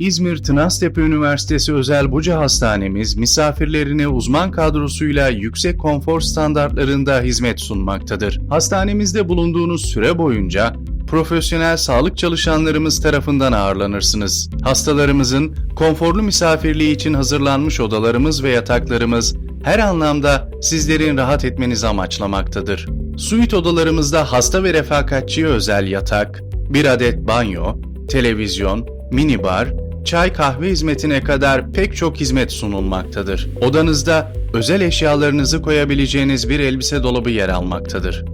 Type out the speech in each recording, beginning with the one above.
İzmir Tınaztepe Üniversitesi Özel Buca Hastanemiz misafirlerine uzman kadrosuyla yüksek konfor standartlarında hizmet sunmaktadır. Hastanemizde bulunduğunuz süre boyunca profesyonel sağlık çalışanlarımız tarafından ağırlanırsınız. Hastalarımızın konforlu misafirliği için hazırlanmış odalarımız ve yataklarımız her anlamda sizlerin rahat etmenizi amaçlamaktadır. Suite odalarımızda hasta ve refakatçiye özel yatak, bir adet banyo, televizyon, minibar, çay kahve hizmetine kadar pek çok hizmet sunulmaktadır. Odanızda özel eşyalarınızı koyabileceğiniz bir elbise dolabı yer almaktadır.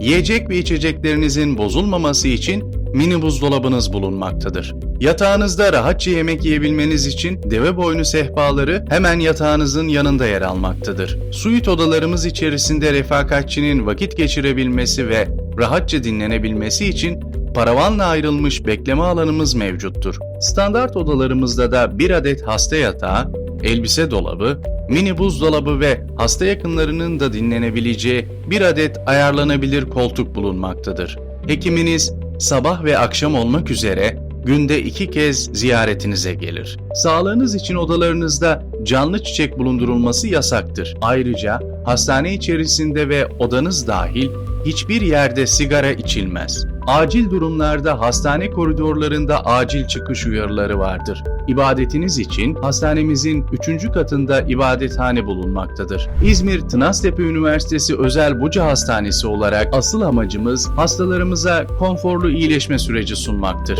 Yiyecek ve içeceklerinizin bozulmaması için mini buzdolabınız bulunmaktadır. Yatağınızda rahatça yemek yiyebilmeniz için deve boynu sehpaları hemen yatağınızın yanında yer almaktadır. Suite odalarımız içerisinde refakatçinin vakit geçirebilmesi ve rahatça dinlenebilmesi için paravanla ayrılmış bekleme alanımız mevcuttur. Standart odalarımızda da bir adet hasta yatağı, elbise dolabı, mini buzdolabı ve hasta yakınlarının da dinlenebileceği bir adet ayarlanabilir koltuk bulunmaktadır. Hekiminiz sabah ve akşam olmak üzere günde iki kez ziyaretinize gelir. Sağlığınız için odalarınızda canlı çiçek bulundurulması yasaktır. Ayrıca hastane içerisinde ve odanız dahil hiçbir yerde sigara içilmez. Acil durumlarda hastane koridorlarında acil çıkış uyarıları vardır. İbadetiniz için hastanemizin 3. katında ibadethane bulunmaktadır. İzmir Tınaztepe Üniversitesi Özel Buca Hastanesi olarak asıl amacımız hastalarımıza konforlu iyileşme süreci sunmaktır.